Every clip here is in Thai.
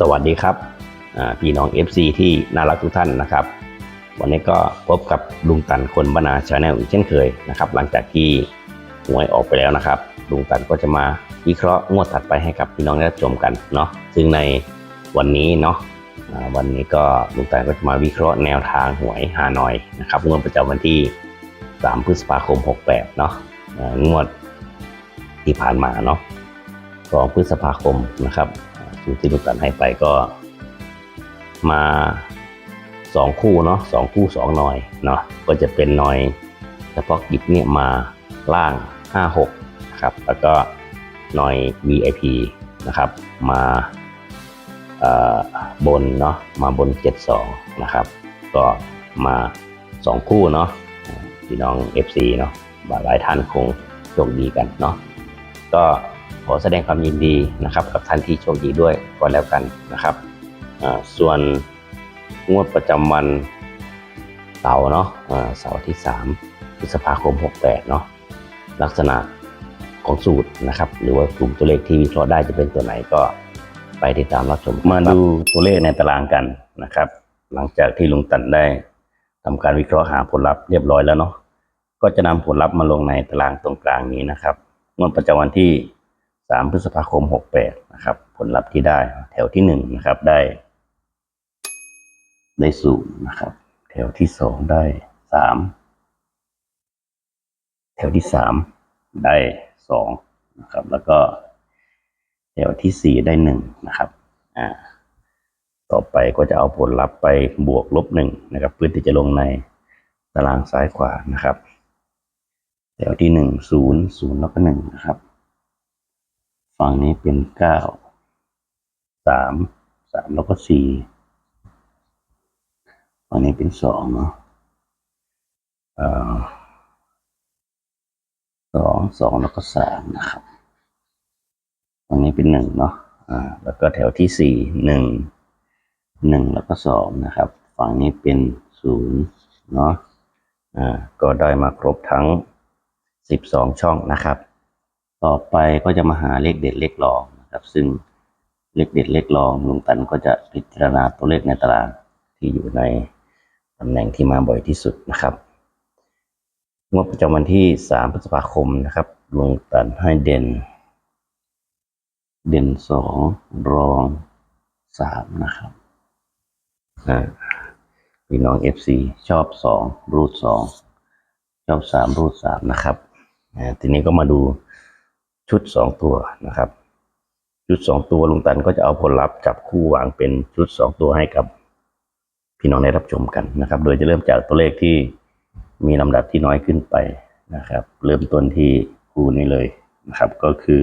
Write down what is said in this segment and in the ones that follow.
สวัสดีครับพี่น้อง FC ที่น่ารักทุกท่านนะครับ วันนี้ก็พบกับลุงตันคนบรรณาชาแนลอีกเช่นเคยนะครับ หลังจากที่หวยออกไปแล้วนะครับ ลุงตันก็จะมาวิเคราะห์งวดถัดไปให้กับพี่น้องได้ชมกันเนาะซึ่งในวันนี้เนาะวันนี้ก็ลุงตันก็จะมาวิเคราะห์แนวทางหวยฮานอยนะครับงวดประจำวันที่ 3 พฤษภาคม 68 เนาะงวดที่ผ่านมาเนาะ2พฤษภาคมนะครับ ชุดที่ลูกตันให้ไปก็มาสองคู่เนาะสองคู่สองหน่อยเนาะก็จะเป็นหน่อยเฉพาะกิจเนี่ยมาล่าง 56นะครับแล้วก็หน่อย VIP นะครับ มาบนเนาะมาบน 72 นะครับ ก็มา 2 คู่เนาะพี่น้อง FC เนาะหลายท่านคงโชคดีกันเนาะก็ ขอแสดงความยินดีนะครับ กับท่านที่โชคดีด้วยก็แล้วกันนะครับส่วนงวดประจำวันเสาร์เนาะเสาร์ที่3พฤษภาคม 68เนาะลักษณะของสูตรนะครับ หรือว่ากลุ่มตัวเลขที่วิเคราะห์ได้จะเป็นตัวไหนก็ไปติดตามรับชมมาดูตัวเลขในตารางกันนะครับ หลังจากที่ลุงตันได้ทำการวิเคราะห์หาผลลัพธ์เรียบร้อยแล้วเนาะก็จะนำผลลัพธ์มาลงในตารางตรงกลางนี้นะครับงวดประจำวันที่ 3 พฤษภาคม 68 นะครับ ผลลัพธ์ที่ได้แถวที่ 1 นะครับ ได้ ได้ศูนย์นะครับ แถวที่ 2 ได้ 3 แถวที่ 3 ได้ 2 นะครับ แล้วก็ แถวที่ 4 ได้ 1 นะครับ อ่า ต่อไปก็จะเอาผลลัพธ์ไปบวกลบ1นะครับ เพื่อที่จะลงในตารางซ้ายขวานะครับ แถวที่ 1 0 0 แล้วก็ 1 นะครับ ฝั่งนี้เป็นเก้าสามสามแล้วก็สี่ฝั่งนี้เป็นสองเนาะเอ่อสองสองแล้วก็สามนะครับฝั่งนี้เป็นหนึ่งเนาะอ่าแล้วก็แถวที่สี่หนึ่งหนึ่งแล้วก็สองนะครับ ฝั่งนี้เป็นศูนย์เนาะอ่าก็ได้มาครบทั้งสิบสองช่องนะครับ ต่อไปก็จะมาหาเลขเด็ดเลขรองนะครับ ซึ่งเลขเด็ดเลขรองลุงตันก็จะพิจารณาตัวเลขในตารางที่อยู่ในตำแหน่งที่มาบ่อยที่สุดนะครับงวดประจำวันที่ 3 พฤษภาคมนะครับลุงตันให้เด่น เด่นสองรองสามนะครับพี่น้อง FC ชอบสองรูดสองชอบสามรูดสามนะครับทีนี้ก็มาดู ชุดสองตัวนะครับ ชุดสองตัวลุงตันก็จะเอาผลลัพธ์จับคู่วางเป็นชุดสองตัวให้กับพี่น้องได้รับชมกันนะครับ โดยจะเริ่มจากตัวเลขที่มีลำดับที่น้อยขึ้นไปนะครับ เริ่มต้นที่คู่นี้เลยนะครับ ก็คือ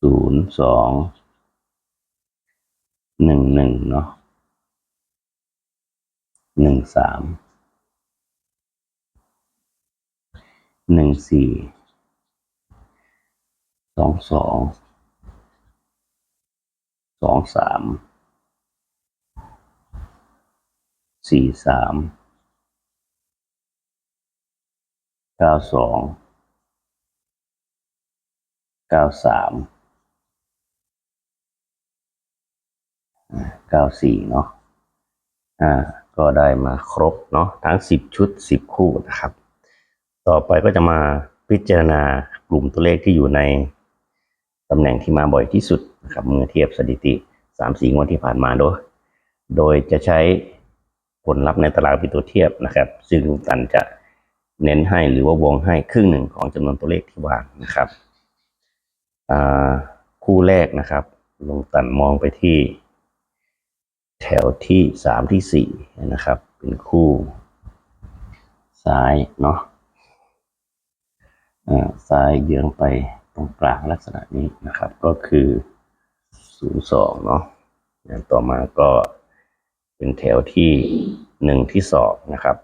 ศูนย์สองหนึ่งหนึ่งเนาะหนึ่งสามหนึ่งสี่ สองสองสองสามสี่สามเก้าสองเก้าสามเก้าสี่เนาะอ่าก็ได้มาครบเนาะทั้งสิบชุดสิบคู่นะครับ ต่อไปก็จะมาพิจารณากลุ่มตัวเลขที่อยู่ใน ตำแหน่งที่มาบ่อยที่สุดนะครับเมื่อเทียบสถิติสามสี่งวดที่ผ่านมาโดย โดยจะใช้ผลลัพธ์ในตารางเป็นตัวเทียบนะครับ ซึ่งลุงตันจะเน้นให้หรือว่าวงให้ครึ่งหนึ่งของจำนวนตัวเลขที่วางนะครับคู่แรกนะครับลุงตันมองไปที่ แถวที่สามที่สี่นะครับ เป็นคู่ซ้ายเนาะซ้ายเยื้องไป ตรงกลางลักษณะนี้นะครับ ก็คือศูนย์สองเนาะแล้วต่อมาก็เป็นแถวที่หนึ่งที่สองนะครับ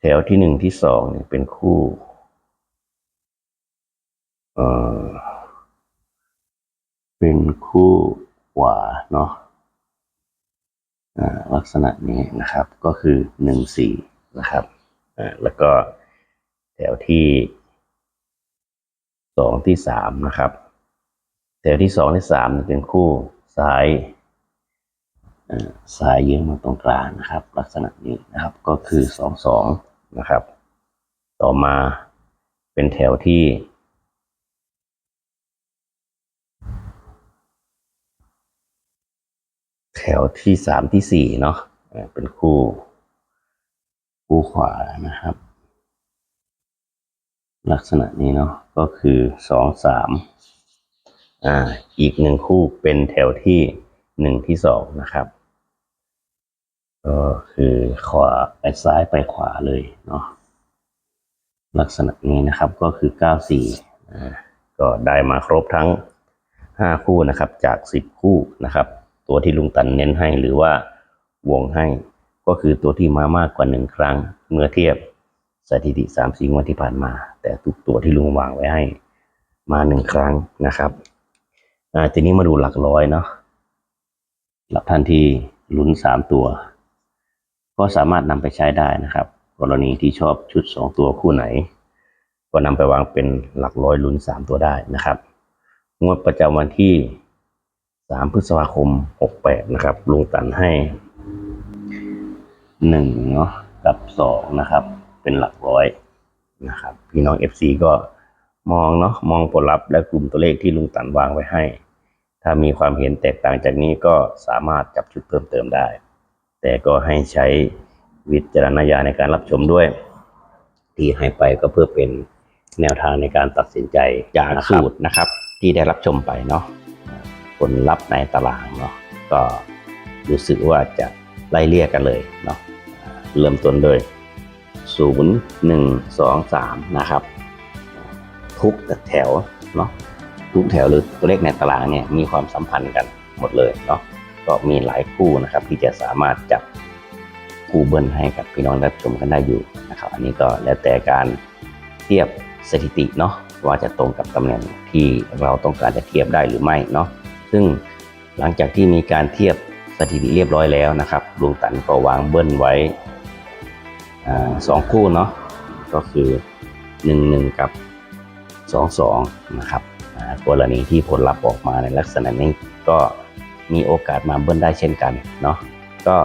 แถวที่หนึ่งที่สองเนี่ยเป็นคู่เอ่อเป็นคู่ขวาเนาะอ่าลักษณะนี้นะครับก็คือหนึ่งสี่นะครับอ่าแล้วก็แถวที่ สองที่สามนะครับ แถวที่สองที่สามเป็นคู่ซ้ายอ่าซ้ายเยื้องมาตรงกลางนะครับ ลักษณะนี้นะครับก็คือสองสองนะครับ ต่อมาเป็นแถวที่แถวที่สามที่สี่เนาะเป็นคู่ คู่ขวานะครับ ลักษณะนี้เนาะก็คือสองสามอ่าอีกหนึ่งคู่เป็นแถวที่หนึ่งที่สองนะครับก็คือขวาไปซ้ายไปขวาเลยเนาะลักษณะนี้นะครับก็คือเก้าสี่อ่าก็ได้มาครบทั้งห้าคู่นะครับจากสิบคู่นะครับ ตัวที่ลุงตันเน้นให้หรือว่าวงให้ก็คือตัวที่มามากกว่าหนึ่งครั้งเมื่อเทียบ สถิติสามสี่งวดที่ผ่านมา แต่ทุกตัวที่ลุงวางไว้ให้มาหนึ่งครั้งนะครับอ่าทีนี้มาดูหลักร้อยเนาะหลักท่านที่ลุ้นสามตัว ก็สามารถนำไปใช้ได้นะครับ กรณีที่ชอบชุดสองตัวคู่ไหน ก็นำไปวางเป็นหลักร้อยลุ้นสามตัวได้นะครับงวดประจำวันที่สามพฤษภาคมหกแปดนะครับลุงตันให้หนึ่งเนาะกับสองนะครับ เป็นหลักร้อยนะครับ พี่น้อง FC ก็มองเนาะมองผลลัพธ์และกลุ่มตัวเลขที่ลุงตันวางไว้ให้ ถ้ามีความเห็นแตกต่างจากนี้ก็สามารถจับชุดเพิ่มเติมได้ แต่ก็ให้ใช้วิจารณญาณในการรับชมด้วย ที่ให้ไปก็เพื่อเป็นแนวทางในการตัดสินใจจากสูตรนะครับ ที่ได้รับชมไปเนาะผลลัพธ์ในตารางเนาะก็รู้สึกว่าจะไล่เลี่ยกันเลยเนาะเริ่มต้นโดย 0 1 2 3 นะครับ ทุกแถวเนาะทุกแถวหรือตัวเลขในตารางเนี่ยมีความสัมพันธ์กันหมดเลยเนาะก็มีหลายคู่นะครับ ที่จะสามารถจับคู่เบิ้ลให้กับพี่น้องรับชมกันได้อยู่นะครับ อันนี้ก็แล้วแต่การเทียบสถิติเนาะว่าจะตรงกับตำแหน่งที่เราต้องการจะเทียบได้หรือไม่เนาะซึ่งหลังจากที่มีการเทียบสถิติเรียบร้อยแล้วนะครับลุงตันก็วางเบิ้ลไว้ สองคู่เนาะก็คือหนึ่งหนึ่งกับสองสองนะครับกรณีที่ผลลัพธ์ออกมาในลักษณะนี้ก็มีโอกาสมาเบิ้ลได้เช่นกันเนาะก็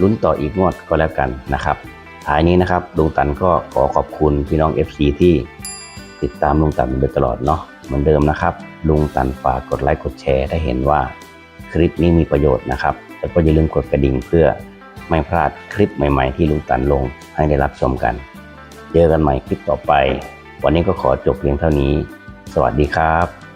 ลุ้นต่ออีกงวดก็แล้วกันนะครับท้ายนี้นะครับลุงตันก็ขอขอบคุณพี่น้อง FC ที่ติดตามลุงตันมาโดยตลอดเนาะเหมือนเดิมนะครับ ลุงตันฝากกดไลค์กดแชร์ถ้าเห็นว่าคลิปนี้มีประโยชน์นะครับ แล้วก็อย่าลืมกดกระดิ่งเพื่อ ไม่พลาดคลิปใหม่ ๆ ที่ลุงตันลงให้ได้รับชมกัน เจอกันใหม่คลิปต่อไป วันนี้ก็ขอจบเพียงเท่านี้ สวัสดีครับ